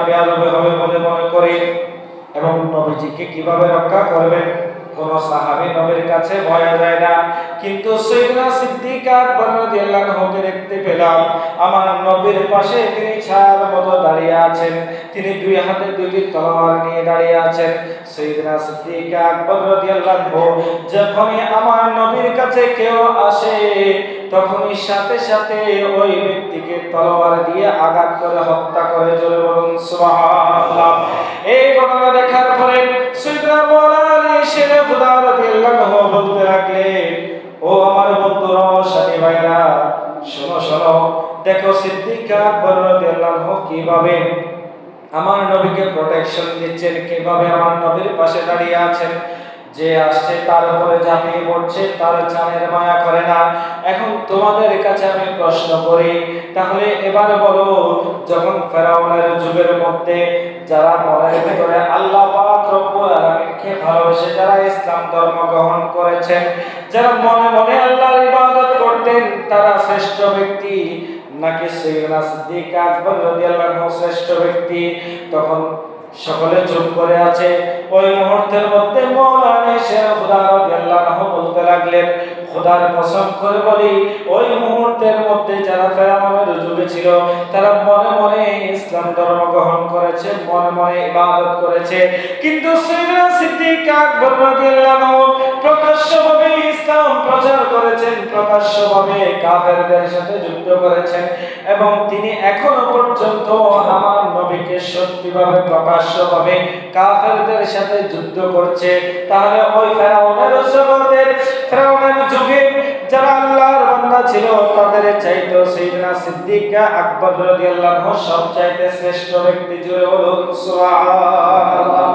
বেয়াদবে হবে বলে মনে করে এবং নবীজিকে কীভাবে রক্ষা করবেন? কোন সাহাবী নবীর কাছে যায় না। কিন্তু দেখতে পেলাম, আমার নবীর পাশে তিনি ছায়ার মতো দাঁড়িয়ে আছেন। তিনি দুই হাতে তলোয়ার নিয়ে দাঁড়িয়ে আছেন। আকবর রাদিয়াল্লাহু যখনই আমার নবীর কাছে কেউ আসে, তখনই সাথে সাথে ওই ব্যক্তিকে তলোয়ার দিয়ে আঘাত করে হত্যা করে। জোরে বলুন, সুবহানাল্লাহ। এই শেরে খোদা রাদিয়াল্লাহু বলতে লাগলেন ও আমার বন্ধুরা, সাথী ভাইরা, শোনো শোনো, দেখো সিদ্দিক আকবর রাদিয়াল্লাহু কীভাবে আমার নবীকে প্রোটেকশন দিচ্ছেন, কীভাবে আমার নবীর পাশে দাঁড়িয়ে আছেন যে আসছে তার উপরে ঝাঁপিয়ে পড়ছে, তার চানের মায়া করে না। এখন তোমাদের কাছে আমি প্রশ্ন করি, তাহলে এবার বলো, যখন ফেরাউনের যুগের মধ্যে যারা মনের ভিতরে আল্লাহ পাক রব্বুল আলামিনকে ভালোবেসে যারা ইসলাম ধর্ম গ্রহণ করেছেন, যারা মনে মনে আল্লাহর ইবাদত করতেন, তারা শ্রেষ্ঠ ব্যক্তি নাকি সৈয়দনা সিদ্দিক আকবর রাদিয়াল্লাহু শ্রেষ্ঠ ব্যক্তি? তখন সকলে চুপ করে আছে। ওই মুহূর্তের মধ্যে মৌলানা রাদিয়াল্লাহু বলতে লাগলেন, খোদার কসম করে বলি, ওই মুহূর্তের মধ্যে যারা ফেরাউনের যুগে ছিল, তারা মনে মনে ইসলাম ধর্ম গ্রহণ করেছে, মনে মনে ইবাদত করেছে। কিন্তু সৈয়দনা সিদ্দিক আকবর প্রকাশ্যভাবে ইসলাম প্রচার করেছেন, প্রকাশ্যভাবে কাফেরদের সাথে যুদ্ধ করেছেন এবং তিনি এখনও পর্যন্ত আমার প্রকাশ্য হবে, কাফেরদের সাথে যুদ্ধ করছে, তাহলে ওই ফেরাউনের জগতের ফেরাউনের যুগে যারা আল্লাহর বান্দা ছিল, তাদের চাইতো সাইয়েদনা সিদ্দিক আকবর রাদিয়াল্লাহু সব চাইতে শ্রেষ্ঠ ব্যক্তি জুড়ে হলো সুবহানাল্লাহ।